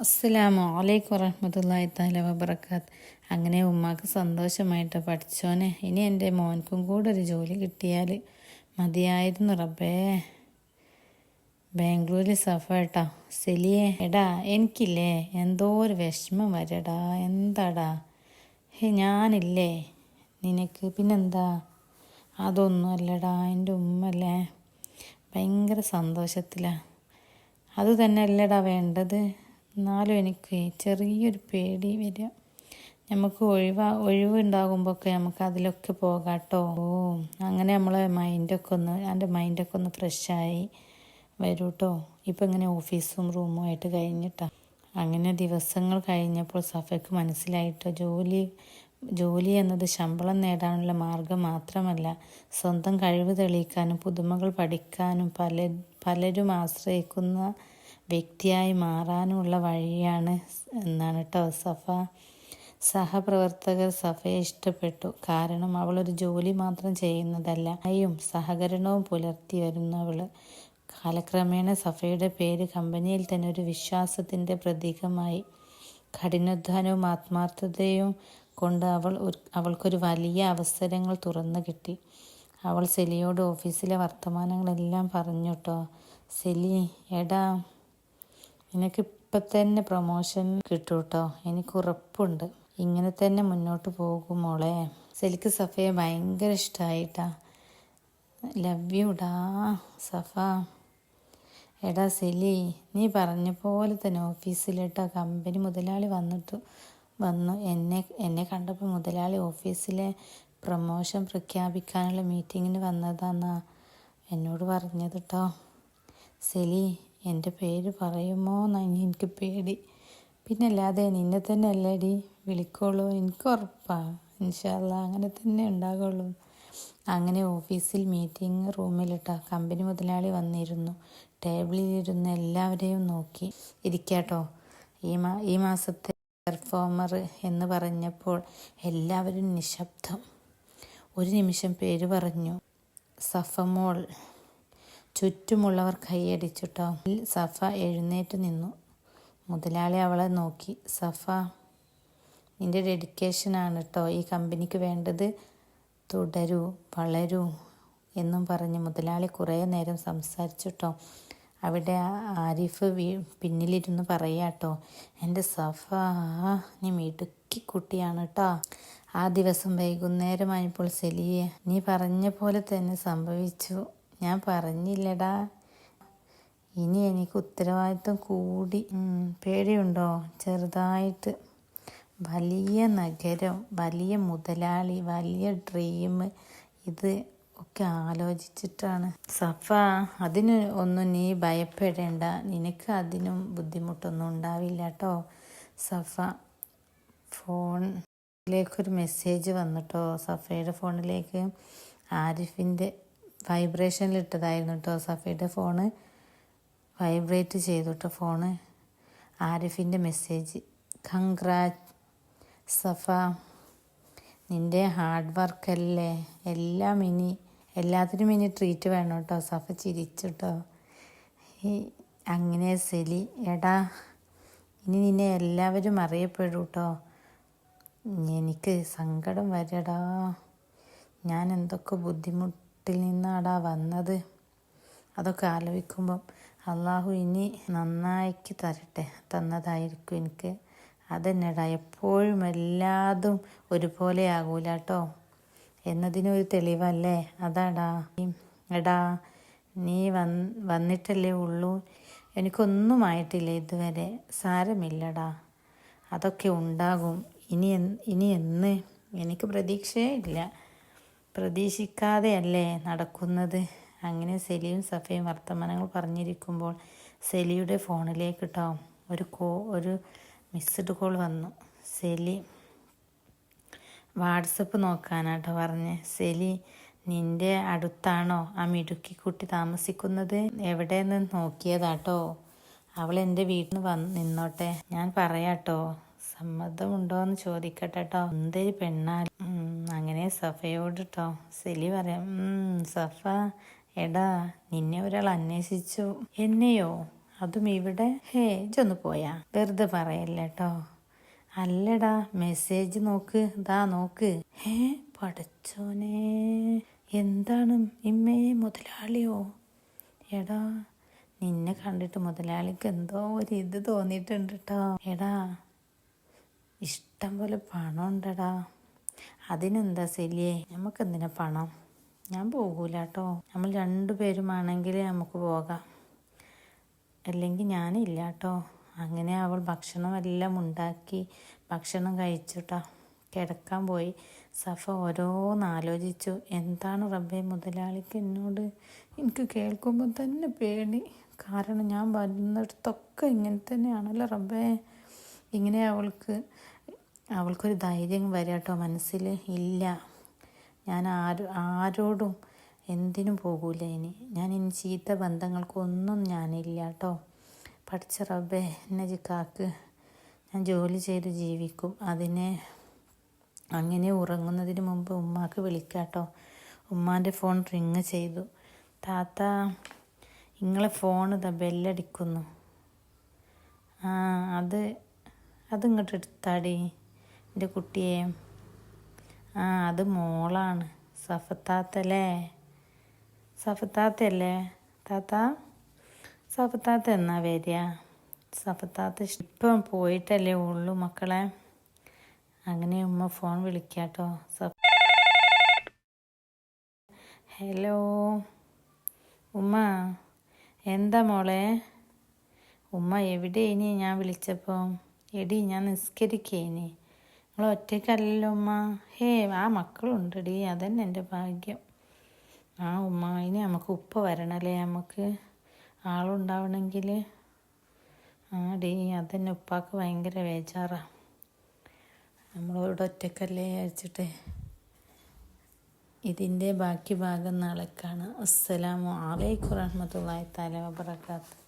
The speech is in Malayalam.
അസ്സലാമു അലൈക്കും വറഹമത്തല്ലാഹി താല വബർക്കാത്ത് അങ്ങനെ ഉമ്മാക്ക് സന്തോഷമായിട്ട് പഠിച്ചോനെ. ഇനി എന്റെ മോൻക്കും കൂടെ ഒരു ജോലി കിട്ടിയാൽ മതിയായിരുന്നു റബ്ബേ. ബാംഗ്ലൂരിൽ സഫ കേട്ടോ സെലിയെ എടാ എനിക്കില്ലേ? എന്തോ ഒരു വിഷമം വരടാ. എന്താടാ? ഹേ ഞാനില്ലേ? നിനക്ക് പിന്നെന്താ? അതൊന്നും അല്ലടാ. എന്റെ ഉമ്മല്ലേ ഭയങ്കര സന്തോഷത്തിലാണ് അത് തന്നെ അല്ലടാ വേണ്ടത്. എന്നാലും എനിക്ക് ചെറിയൊരു പേടി വരിക. നമുക്ക് ഒഴിവാ ഒഴിവുണ്ടാകുമ്പോഴൊക്കെ നമുക്ക് അതിലൊക്കെ പോകാട്ടോ. ഓ അങ്ങനെ നമ്മളെ മൈൻഡൊക്കെ ഒന്ന് എന്റെ മൈൻഡൊക്കെ ഒന്ന് ഫ്രഷായി വരൂ കേട്ടോ ഇപ്പം ഇങ്ങനെ ഓഫീസും റൂമും ആയിട്ട് കഴിഞ്ഞിട്ടാ. അങ്ങനെ ദിവസങ്ങൾ കഴിഞ്ഞപ്പോൾ സഫയ്ക്ക് മനസ്സിലായിട്ടോ ജോലി ജോലി എന്നത് ശമ്പളം നേടാനുള്ള മാർഗം മാത്രമല്ല സ്വന്തം കഴിവ് തെളിയിക്കാനും പുതുമകൾ പഠിക്കാനും പല പലരും ആശ്രയിക്കുന്ന വ്യക്തിയായി മാറാനുള്ള വഴിയാണ് എന്നാണ് കേട്ടോ സഫ. സഹപ്രവർത്തകർ സഫയെ ഇഷ്ടപ്പെട്ടു. കാരണം അവൾ ഒരു ജോലി മാത്രം ചെയ്യുന്നതല്ല. അയും സഹകരണവും പുലർത്തി വരുന്നവൾ കാലക്രമേണ സഫയുടെ പേര് കമ്പനിയിൽ തന്നെ ഒരു വിശ്വാസത്തിന്റെ പ്രതീകമായി. കഠിനാധ്വാനവും ആത്മാർത്ഥതയും കൊണ്ട് അവൾ അവൾക്കൊരു വലിയ അവസരങ്ങൾ തുറന്നു കിട്ടി. അവൾ സെലിയോട് ഓഫീസിലെ വർത്തമാനങ്ങളെല്ലാം പറഞ്ഞു കേട്ടോ സെലി എടാ നിനക്ക് ഇപ്പം തന്നെ പ്രൊമോഷൻ കിട്ടും കേട്ടോ എനിക്ക് ഉറപ്പുണ്ട്. ഇങ്ങനെ തന്നെ മുന്നോട്ട് പോകും മോളെ. സെലിക്ക് സഫയെ ഭയങ്കര ഇഷ്ടമായിട്ടാ ലവ് യു ഡാ സഫ. എടാ സെലി നീ പറഞ്ഞ പോലെ തന്നെ ഓഫീസിലിട്ട കമ്പനി മുതലാളി വന്നിട്ട് വന്നു. എന്നെ എന്നെ കണ്ടപ്പോൾ മുതലാളി ഓഫീസിലെ പ്രൊമോഷൻ പ്രഖ്യാപിക്കാനുള്ള മീറ്റിങ്ങിന് വന്നതാന്നാ എന്നോട് പറഞ്ഞത് കേട്ടോ സെലി എന്റെ പേര് പറയുമോ എന്നാണ് എനിക്ക് പേടി. പിന്നെ അല്ലാതെ നിന്നെ തന്നെ അല്ലേടി വിളിക്കോളൂ. എനിക്ക് ഉറപ്പാണ് ഇൻഷാല്ല അങ്ങനെ തന്നെ ഉണ്ടാകുള്ളൂ അങ്ങനെ ഓഫീസിൽ മീറ്റിംഗ് റൂമിലിട്ട കമ്പനി മുതലാളി വന്നിരുന്നു. ടേബിളിലിരുന്ന് എല്ലാവരെയും നോക്കി. ഇരിക്കാട്ടോ. ഈ മാ ഈ മാസത്തെ പെർഫോമർ എന്ന് പറഞ്ഞപ്പോൾ എല്ലാവരും നിശബ്ദം. ഒരു നിമിഷം പേര് പറഞ്ഞു. സഫമോൾ. ചുറ്റുമുള്ളവർ കൈയടിച്ചിട്ടോ. സഫ എഴുന്നേറ്റ് നിന്നു. മുതലാളി അവളെ നോക്കി. സഫ നിന്റെ ഡെഡിക്കേഷനാണ് കേട്ടോ ഈ കമ്പനിക്ക് വേണ്ടത് തുടരൂ വളരൂ എന്നും പറഞ്ഞ് മുതലാളി കുറേ നേരം സംസാരിച്ചു കേട്ടോ അവിടെ ആരിഫ് വീ പിന്നിലിരുന്ന് പറയാട്ടോ. എന്റെ സഫ നീ മിടുക്കി കുട്ടിയാണ് കേട്ടോ ആ ദിവസം വൈകുന്നേരമായപ്പോൾ സെലിയെ നീ പറഞ്ഞ പോലെ തന്നെ സംഭവിച്ചു. ഞാൻ പറഞ്ഞില്ലടാ. ഇനി എനിക്ക് ഉത്തരവാദിത്വം കൂടി. പേടിയുണ്ടോ? ചെറുതായിട്ട്. വലിയ നഗരം വലിയ മുതലാളി വലിയ ഡ്രീം ഇത് ഒക്കെ ആലോചിച്ചിട്ടാണ്. സഫ അതിന് ഒന്നും നീ ഭയപ്പെടേണ്ട. നിനക്ക് അതിനും ബുദ്ധിമുട്ടൊന്നും ഉണ്ടാവില്ല കേട്ടോ. സഫ ഫോണിലേക്കൊരു മെസ്സേജ് വന്നിട്ടോ സഫയുടെ ഫോണിലേക്ക് ആരിഫിന്റെ വൈബ്രേഷനിൽ ഇട്ടതായിരുന്നു കേട്ടോ സഫയുടെ ഫോണ്. വൈബ്രേറ്റ് ചെയ്തു കേട്ടോ ഫോണ്. ആരിഫിന്റെ മെസ്സേജ് കൺഗ്രാറ്റ് സഫ നിന്റെ ഹാർഡ് വർക്കല്ലേ എല്ലാം ഇനി എല്ലാത്തിനും ഇനി ട്രീറ്റ് വേണം കേട്ടോ സഫ ചിരിച്ചിട്ടോ ഈ അങ്ങനെ സെലി എടാ ഇനി നിന്നെ എല്ലാവരും അറിയപ്പെടും കേട്ടോ എനിക്ക് സങ്കടം വരടാ. ഞാൻ എന്തൊക്കെ ബുദ്ധിമുട്ട് വീട്ടിൽ നിന്നാടാ വന്നത്? അതൊക്കെ ആലോചിക്കുമ്പം അള്ളാഹു ഇനി നന്നായിക്ക് തരട്ടെ. തന്നതായിരിക്കും എനിക്ക്. അതെന്നെടാ എപ്പോഴും എല്ലാതും ഒരുപോലെ ആകൂല കേട്ടോ എന്നതിനൊരു തെളിവല്ലേ? അതാടാ എടാ നീ വന്ന് വന്നിട്ടല്ലേ ഉള്ളൂ? എനിക്കൊന്നും ആയിട്ടില്ല ഇതുവരെ. സാരമില്ലടാ. അതൊക്കെ ഉണ്ടാകും. ഇനി ഇനി എന്ന്? എനിക്ക് പ്രതീക്ഷയേ ഇല്ല. പ്രതീക്ഷിക്കാതെയല്ലേ നടക്കുന്നത്? അങ്ങനെ സെലിയും സഫയും വർത്തമാനങ്ങൾ പറഞ്ഞിരിക്കുമ്പോൾ സെലിയുടെ ഫോണിലേക്ക് ഇട്ടാവും ഒരു കോ ഒരു മിസ്ഡ് കോൾ വന്നു. സെലി വാട്സപ്പ് നോക്കാനാട്ടോ പറഞ്ഞ്. സെലി നിന്റെ അടുത്താണോ ആ മിടുക്കി കുട്ടി താമസിക്കുന്നത്? എവിടെ നിന്ന് നോക്കിയതാട്ടോ? അവൾ എന്റെ വീട്ടിൽ വന്ന് നിന്നോട്ടെ. ഞാൻ പറയാട്ടോ. സമ്മതമുണ്ടോ എന്ന് ചോദിക്കട്ടെ കേട്ടോ എന്തൊരു പെണ്ണാൽ സഫയോട് കേട്ടോ സെലി പറയാം സഫ എടാ നിന്നെ ഒരാൾ അന്വേഷിച്ചു. എന്നെയോ? അതും ഇവിടെ? ഹേ ഇജൊന്ന് പോയാ. വെറുതെ പറയല്ല കേട്ടോ അല്ലടാ മെസ്സേജ് നോക്ക്. ദാ നോക്ക്. ഹേ പടച്ചോനെ എന്താണ് ഇമ്മേ മുതലാളിയോ? എടാ നിന്നെ കണ്ടിട്ട് മുതലാളിക്ക് എന്തോ ഒരു ഇത് തോന്നിയിട്ടുണ്ട് കേട്ടോ എടാ ഇഷ്ടം പോലെ പണം ഉണ്ടടാ അതിനെന്താ സെല്ലിയേ നമുക്ക് എന്തിനാ പണം? ഞാൻ പോകൂല കേട്ടോ നമ്മൾ രണ്ടുപേരുമാണെങ്കിൽ നമുക്ക് പോകാം. അല്ലെങ്കിൽ ഞാനില്ല കേട്ടോ അങ്ങനെ അവൾ ഭക്ഷണം എല്ലാം ഉണ്ടാക്കി ഭക്ഷണം കഴിച്ചുട്ടാ. കിടക്കാൻ പോയി. സഫ ഓരോന്ന് ആലോചിച്ചു. എന്താണ് റബ്ബെ മുതലാളിക്ക് എന്നോട്? എനിക്ക് കേൾക്കുമ്പോൾ തന്നെ പേടി. കാരണം ഞാൻ വരുന്നിടത്തൊക്കെ ഇങ്ങനെ തന്നെയാണല്ലോ റബ്ബേ. ഇങ്ങനെ അവൾക്ക് അവൾക്കൊരു ധൈര്യം വരിക കേട്ടോ മനസ്സിൽ ഇല്ല. ഞാൻ ആര് ആരോടും എന്തിനും പോകൂല ഇനി. ഞാൻ ഇനി ചീത്ത ബന്ധങ്ങൾക്കൊന്നും ഞാനില്ല കേട്ടോ പഠിച്ച റബ്ബേ എന്നെ കാക്ക്. ഞാൻ ജോലി ചെയ്ത് ജീവിക്കും. അതിനെ അങ്ങനെ ഉറങ്ങുന്നതിന് മുമ്പ് ഉമ്മാക്ക് വിളിക്കാട്ടോ. ഉമ്മാന്റെ ഫോൺ റിങ് ചെയ്തു. താത്ത ഇങ്ങളെ ഫോൺ ഇതാ ബെല്ലടിക്കുന്നു. ആ അത് അതിങ്ങോട്ട് എടുത്താടി. എന്റെ കുട്ടിയെ. ആ അത് മോളാണ്. സഫത്താത്തല്ലേ? സഫത്താത്തല്ലേ താത്ത സഫത്താത്ത എന്നാ വരിക? സഫത്താത്ത ഇപ്പം പോയിട്ടല്ലേ ഉള്ളൂ മക്കളെ. അങ്ങനെ ഉമ്മ ഫോൺ വിളിക്കാട്ടോ. സഫ ഹലോ ഉമ്മ എന്താ മോളെ? ഉമ്മ എവിടെ ഇനി ഞാൻ വിളിച്ചപ്പോൾ എടി ഞാൻ നിസ്കരിക്കേനി. നിങ്ങൾ ഒറ്റയ്ക്കല്ലല്ലോ ഉമ്മ. ഹേ ആ മക്കളുണ്ടെടി അതന്നെ എന്റെ ഭാഗ്യം. ആ ഉമ്മ ഇനി നമുക്ക് ഉപ്പ വരണല്ലേ നമുക്ക്? ആളുണ്ടാവണമെങ്കിൽ ആ ഡീ അതന്നെ ഉപ്പാക്ക് ഭയങ്കര വേജാറാണ് നമ്മളിവിടെ ഒറ്റക്കല്ലേ അയച്ചിട്ട് ഇതിന്റെ ബാക്കി ഭാഗം നാളെ കാണാം. അസ്സലാമു അലൈക്കും റഹ്മത്തുള്ളാഹി തആല വബറകാതുഹു.